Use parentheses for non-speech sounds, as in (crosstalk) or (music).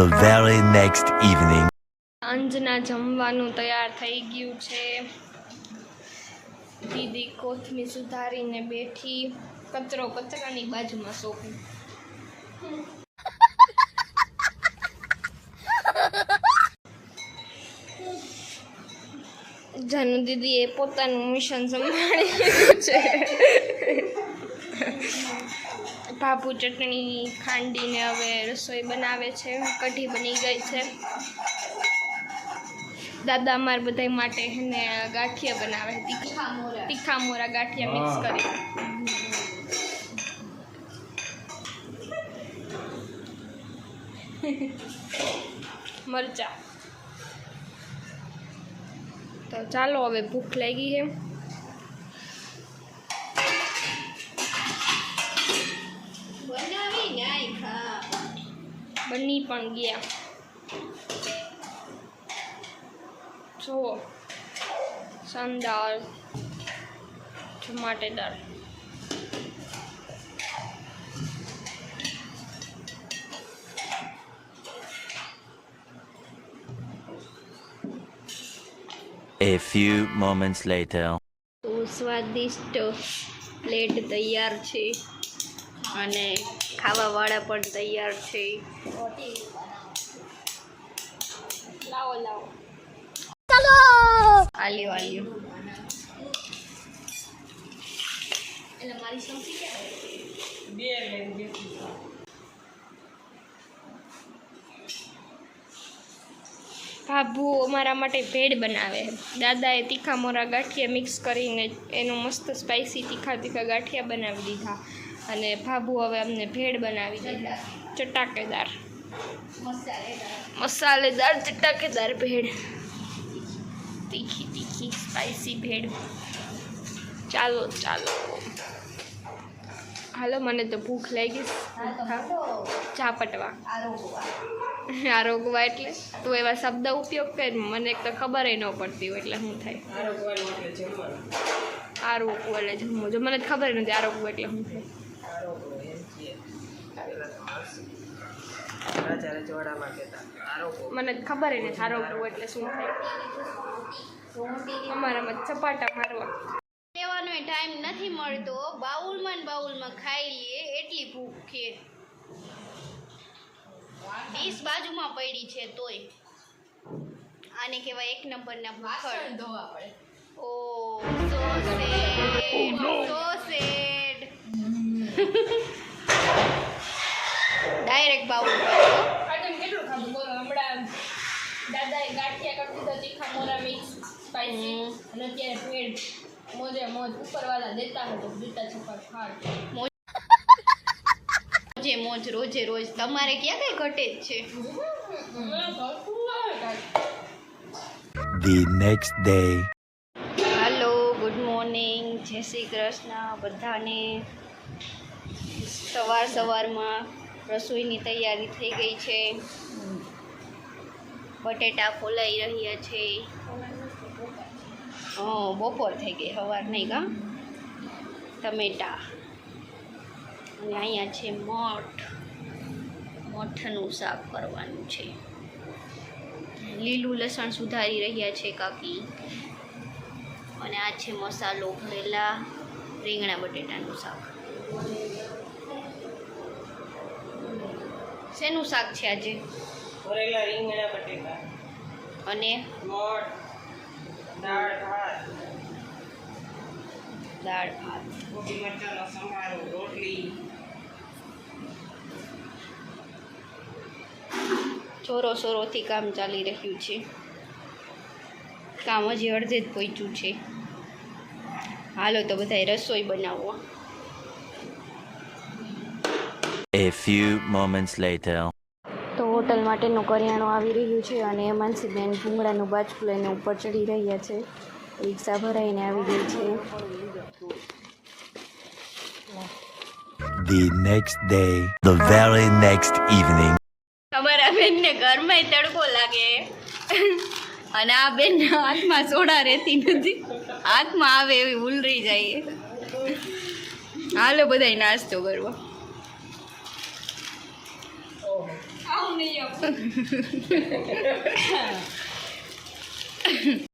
The very next evening. સાંજના જમવાનું તૈયાર થઈ ગયું છે. દીદી કોથમી સુધારીને બેઠી. કચરો કચરાની બાજુમાં સોંપી. જાનુ દીદીએ પોતાનું મિશન સંભાળ્યું છે. બાપુ ચટણી ખાંડીને હવે રસોઈ બનાવે છે. કઢી બની ગઈ છે. દાદા અમાર બધા માટે એને ગાંઠિયા બનાવે છે. તીખામોરા તીખા મોરા ગાંઠિયા મિક્સ કરી. મરચા. તો ચાલો હવે ભૂખ લાગી છે. બની પણ ગયા. જુઓ શાનદાર ટમાટેદાર A few moments later. તો સ્વાદિષ્ટ પ્લેટ તૈયાર છે. અને ખાવાવાળા પણ તૈયાર છે. લાવો લાવો. આલ્યો આલ્યો. એટલે મારી સમજી ક્યાં ભાભુ અમારા માટે ભેળ બનાવે. દાદાએ તીખા મોરા ગાંઠિયા મિક્સ કરીને એનું મસ્ત સ્પાઇસી તીખા તીખા ગાંઠિયા બનાવી દીધા. અને ભાભુ હવે અમને ભેળ બનાવી દીધા. ચટાકેદાર. મસાલેદાર ચટાકેદાર ભેળ. તીખી તીખી સ્પાઈસી ભેળ. ચાલો ચાલો. હાલો મને તો ભૂખ લાગી. ચા પટવા. આરોગવા (laughs) એટલે તું એવા શબ્દ ઉપયોગ કર મને એક તો ખબર ન પડતી હોય એટલે શું થાય. આરોગવું એટલે જમવું. જો મને ખબર નથી આરોગવું એટલે શું થાય. રાજા રજવાડામાં કહેતા આરોપો મને જ ખબર નથી આરોગવું એટલે શું થાય. અમારામાં ચપાટા મારવા. લેવાનો ટાઈમ નથી મળતો. બાઉલમાં ને બાઉલમાં ખાઈ લઈએ એટલી ભૂખ છે. ડીશ બાજુમાં પડી છે તોય. આને કહેવાય એક નંબરના ભૂખડ. ધોવા પડે. ઓ સો સો. Direct bowl. કેટલું ખાધું? બોલો હમણાં દાદાએ ગાંઠિયા કરી દીધા તીખા મોરા મિક્સ સ્પાઇસી અને અત્યારે ભેળ મોજે મોજ. ઉપરવાળા દેતા હોય તો દીતા છપ્પર ખાડ મોજે મોજ રોજે રોજ. તમારે ક્યાં કઈ ઘટે જ છે? The next day. Hello good morning Jai Shri Krishna બધાને. સવાર સવારમાં રસોઈની તૈયારી થઈ ગઈ છે. બટેટા ફોલાઈ રહ્યા છે. બપોર થઈ ગઈ સવાર નહીં કા? ટમેટા. અને અહીંયા છે મઠ. મઠનું શાક કરવાનું છે. લીલું લસણ સુધારી રહ્યા છે કાકી. અને આ છે મસાલો ભરેલા રીંગણા બટેટાનું શાક. શેનું શાક છે આજે? ભરેલા રીંગણા બટેકા. અને? મોટ દાળ ભાત. દાળ ભાત. કોબી મરચાંનો સંભારો રોટલી. ચોરો સોરોથી કામ ચાલી રહ્યું છે. કામ હજી અડધે જ પહોંચ્યું છે. હાલો તો બધાય રસોઈ બનાવવા A few moments later. તો હોટલ માટેનું કરિયાણું આવી રહ્યું છે અને માનસીબેન ભૂંગળાનું બાજકું લઈને ઉપર ચડી રહ્યા છે રિક્ષા ભરાઈને આવી ગઈ છે The next day. The very next evening. તમારા બેનને ઘરમાં તડકો લાગે અને આ બેન હાથમાં સોડા રહેતી નથી હાથમાં આવે એવી ઉલરી જાય હાલો બધાય નાસ્તો કરવા આવું નહીં (laughs)